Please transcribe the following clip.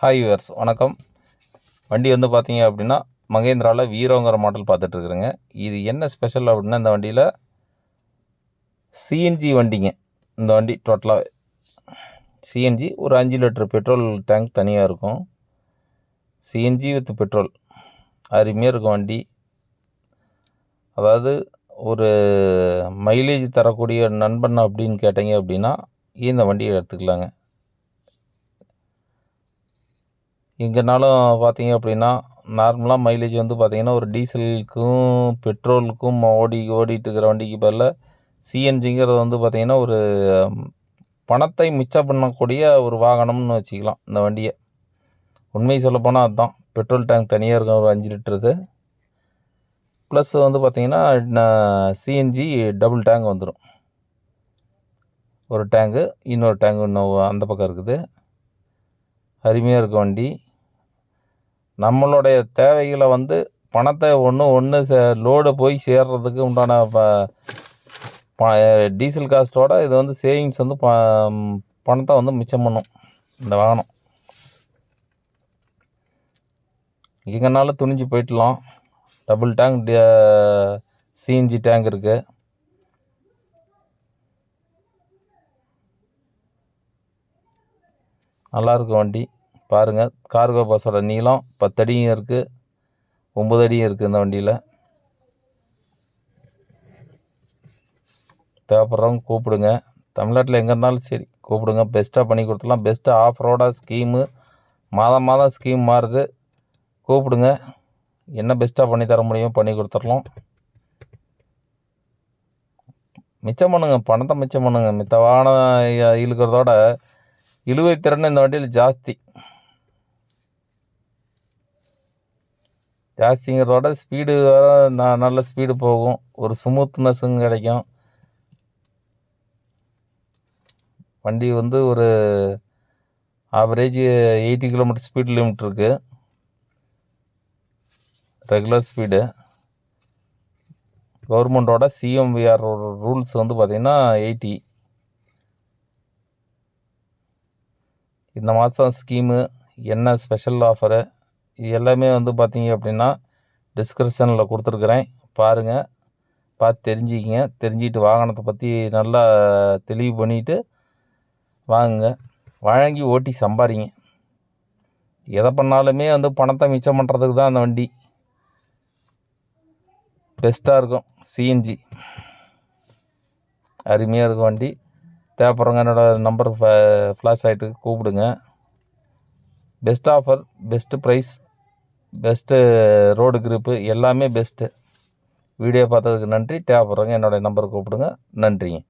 Hi verse வணக்கம். வண்டி வந்து பார்த்தீங்க அப்படின்னா மகேந்திராவில் வீரோங்கிற மாடல் பார்த்துட்ருக்குறேங்க. இது என்ன ஸ்பெஷல் அப்படின்னா இந்த வண்டியில் சிஎன்ஜி வண்டிங்க. இந்த வண்டி டோட்டலாக சிஎன்ஜி ஒரு அஞ்சு லிட்டர் பெட்ரோல் டேங்க் தனியாக இருக்கும். சிஎன்ஜி வித் பெட்ரோல் அருமையாக இருக்கும் வண்டி. அதாவது ஒரு மைலேஜ் தரக்கூடிய நண்பன் அப்படின்னு கேட்டீங்க அப்படின்னா இந்த வண்டியை எடுத்துக்கலாங்க. எங்கேனாலும் பார்த்தீங்க அப்படின்னா நார்மலாக மைலேஜ் வந்து பார்த்தீங்கன்னா ஒரு டீசலுக்கும் பெட்ரோலுக்கும் ஓடி ஓடிட்டுருக்கிற வண்டிக்கு பதிலாக சிஎன்ஜிங்கிறது வந்து பார்த்திங்கன்னா ஒரு பணத்தை மிச்சம் பண்ணக்கூடிய ஒரு வாகனம்னு வச்சுக்கலாம் இந்த வண்டியை. உண்மையை சொல்லப்போனால் அதுதான் பெட்ரோல் டேங்க் தனியாக இருக்கும் ஒரு அஞ்சு லிட்டருது. ப்ளஸ் வந்து பார்த்திங்கன்னா சிஎன்ஜி டபுள் டேங்க் வந்துடும் ஒரு டேங்கு இன்னொரு டேங்கு இன்னும் அந்த பக்கம் இருக்குது. அருமையாக இருக்கும் வண்டி. நம்மளுடைய தேவைகளை வந்து பணத்தை ஒன்று ஒன்று சே லோடு போய் சேர்றதுக்கு உண்டான ப ப டீசல் காஸ்ட்டோட இது வந்து சேவிங்ஸ் வந்து ப பணத்தை வந்து மிச்சம் பண்ணும் இந்த வாகனம். எங்கேனாலும் துணிஞ்சு போயிட்டலாம் டபுள் டேங்க் சிஎன்ஜி டேங்க் இருக்குது நல்லாயிருக்கும் வண்டி. பாருங்கள் கார்கோ பஸ்ஸோட நீளம் பத்தடியும் இருக்குது ஒம்பது அடியும் இருக்குது இந்த வண்டியில். தேவைப்படுறவங்க கூப்பிடுங்க. தமிழ்நாட்டில் எங்கே இருந்தாலும் சரி கூப்பிடுங்க. பெஸ்ட்டாக பண்ணி கொடுத்துலாம் பெஸ்ட்டாக ஆஃப் ரோடாக ஸ்கீமு மாதம் மாதம் ஸ்கீம் மாறுது. கூப்பிடுங்க. என்ன பெஸ்ட்டாக பண்ணி தர முடியும் பண்ணி கொடுத்துடலாம். மிச்சம் பண்ணுங்க. பணத்தை மிச்சம் பண்ணுங்க. மித்த வாகனம் இழுக்கிறதோட இழுவை திறன் இந்த வண்டியில் ஜாஸ்தி. ஜாஸ்திங்கிறதோட ஸ்பீடு வேற நல்ல ஸ்பீடு போகும். ஒரு ஸ்மூத்னஸும் கிடைக்கும். வண்டி வந்து ஒரு average eighty kilometre speed limit இருக்குது ரெகுலர் ஸ்பீடு கவர்மெண்ட்டோட சிஎம்விஆர் ரூல்ஸ் வந்து பார்த்திங்கன்னா எயிட்டி இந்த மாதம் ஸ்கீமு என்ன ஸ்பெஷல் ஆஃபரு எல்லாமே வந்து பார்த்தீங்க அப்படின்னா டிஸ்கிரிப்ஷனில் கொடுத்துருக்குறேன். பாருங்கள் பார்த்து தெரிஞ்சுக்கிங்க. தெரிஞ்சுக்கிட்டு வாகனத்தை பற்றி நல்லா தெளிவு பண்ணிவிட்டு வாங்குங்க. வழங்கி ஓட்டி சம்பாதிங்க எதை பண்ணாலுமே வந்து பணத்தை மிச்சம் பண்ணுறதுக்கு தான் அந்த வண்டி. பெஸ்ட்டாக இருக்கும். சிஎன்ஜி அருமையாக இருக்கும் வண்டி. தேவைப்படுறவங்க என்னோடய நம்பர் ஃப்ளாஷ் ஆகிட்டு கூப்பிடுங்க. Best offer best price best road group எல்லாமே பெஸ்ட்டு வீடியோ பார்த்ததுக்கு நன்றி. தேவைப்பட்றவங்க என்னோடய நம்பர் கூப்பிடுங்க. நன்றிங்க